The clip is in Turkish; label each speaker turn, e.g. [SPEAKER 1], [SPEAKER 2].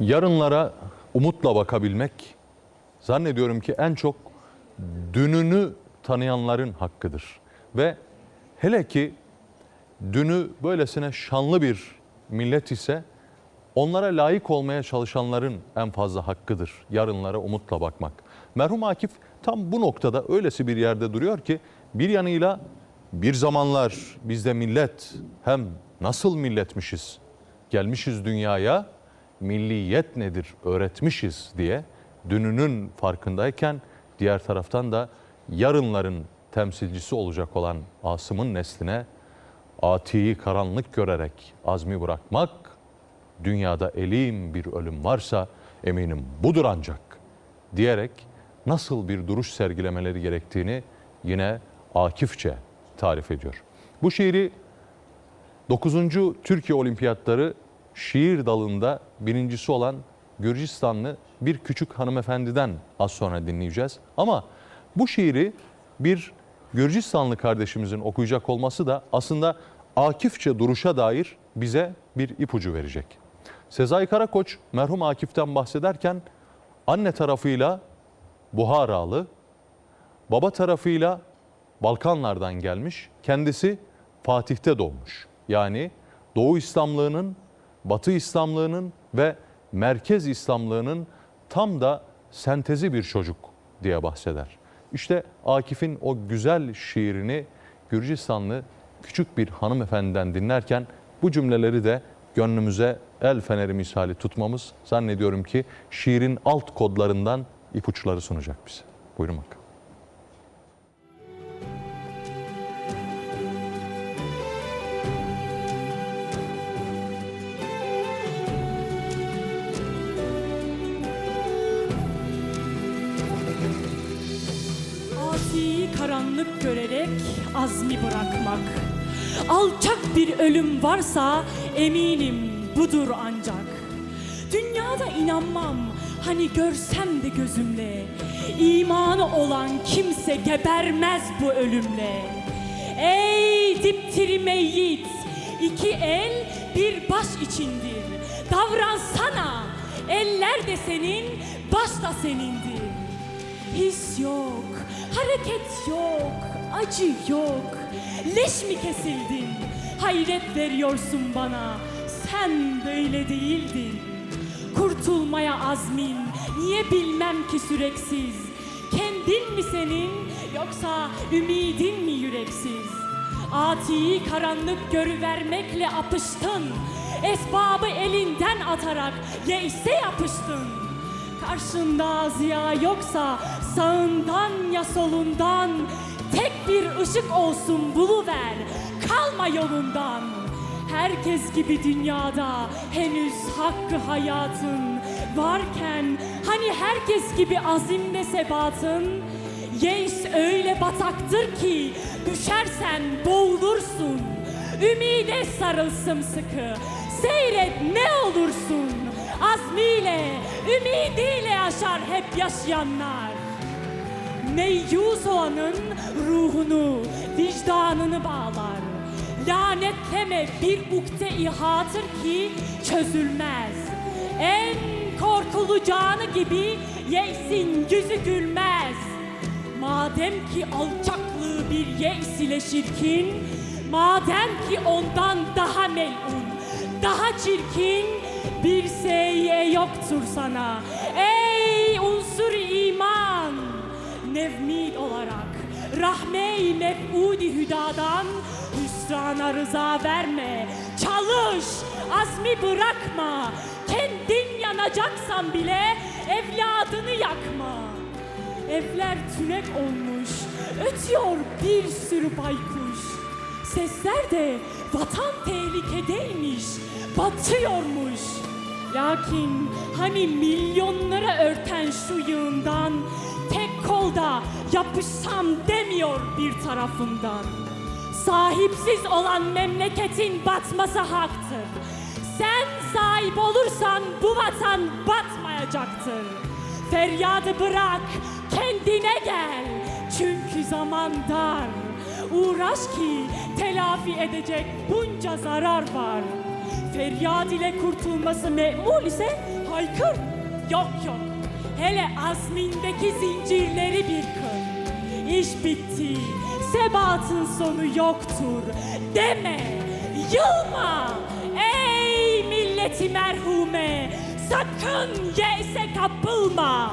[SPEAKER 1] Yarınlara umutla bakabilmek zannediyorum ki en çok dününü tanıyanların hakkıdır. Ve hele ki dünü böylesine şanlı bir millet ise onlara layık olmaya çalışanların en fazla hakkıdır yarınlara umutla bakmak. Merhum Akif tam bu noktada öylesi bir yerde duruyor ki bir yanıyla bir zamanlar biz de millet hem nasıl milletmişiz gelmişiz dünyaya milliyet nedir öğretmişiz diye dününün farkındayken diğer taraftan da yarınların temsilcisi olacak olan Asım'ın nesline atiyi karanlık görerek azmi bırakmak, dünyada elim bir ölüm varsa eminim budur ancak diyerek nasıl bir duruş sergilemeleri gerektiğini yine Akifçe tarif ediyor. Bu şiiri 9. Türkiye Olimpiyatları şiir dalında birincisi olan Gürcistanlı bir küçük hanımefendiden az sonra dinleyeceğiz. Ama bu şiiri bir Gürcistanlı kardeşimizin okuyacak olması da aslında Akifçe duruşa dair bize bir ipucu verecek. Sezai Karakoç merhum Akif'ten bahsederken anne tarafıyla Buharalı, baba tarafıyla Balkanlardan gelmiş, kendisi Fatih'te doğmuş. Yani Doğu İslamlığının, Batı İslamlığının ve Merkez İslamlığının tam da sentezi bir çocuk diye bahseder. İşte Akif'in o güzel şiirini Gürcistanlı küçük bir hanımefendiden dinlerken bu cümleleri de gönlümüze el feneri misali tutmamız zannediyorum ki şiirin alt kodlarından ipuçları sunacak bize. Buyurun bakalım.
[SPEAKER 2] Karanlık görerek azmi bırakmak. Alçak bir ölüm varsa eminim budur ancak. Dünyada inanmam hani görsem de gözümle. İmanı olan kimse gebermez bu ölümle. Ey diptiri meyyit, iki el bir baş içindir. Davransana, eller de senin, baş da senindir. His yok, hareket yok, acı yok. Leş mi kesildin? Hayret veriyorsun bana. Sen böyle değildin. Kurtulmaya azmin, niye bilmem ki süreksiz. Kendin mi senin, yoksa ümidin mi yüreksiz? Atiyi karanlık görüvermekle apıştın. Esbabı elinden atarak yeise yapıştın. Karşında ziya yoksa sağından ya solundan tek bir ışık olsun buluver. Kalma yolundan. Herkes gibi dünyada henüz hakkı hayatın varken hani herkes gibi azimle sebatın Yeis öyle bataktır ki düşersen boğulursun. Ümide sarıl sımsıkı. Seyret ne olursun. Azmiyle, ümidiyle yaşar hep yaşayanlar. Meyyus olanın ruhunu, vicdanını bağlar. Lanetleme bir ukde ihatır ki çözülmez. En korkulu canı gibi yeysin yüzü gülmez. Madem ki alçaklığı bir yeis ile şirkin, madem ki ondan daha melun, daha çirkin bir seyye yoktur sana. Ey unsur iman! Nevmid olarak rahme-i mef'udi hüdadan hüsrana rıza verme. Çalış, azmi bırakma. Kendin yanacaksan bile evladını yakma. Evler tünek olmuş, ötüyor bir sürü baykuş. Sesler de vatan tehlikedeymiş, batıyormuş. Lakin hani milyonlara örten şu yığından tek kolda yapışsam demiyor bir tarafından. Sahipsiz olan memleketin batması haktır. Sen sahip olursan bu vatan batmayacaktır. Feryadı bırak, kendine gel. Çünkü zaman dar. Uğraş ki telafi edecek bunca zarar var. Feryat ile kurtulması me'mul ise haykır. Yok yok. Hele azmindeki zincirleri bir kır. İş bitti. Sebatın sonu yoktur. Deme. Yılma. Ey milleti merhume. Sakın yese kapılma.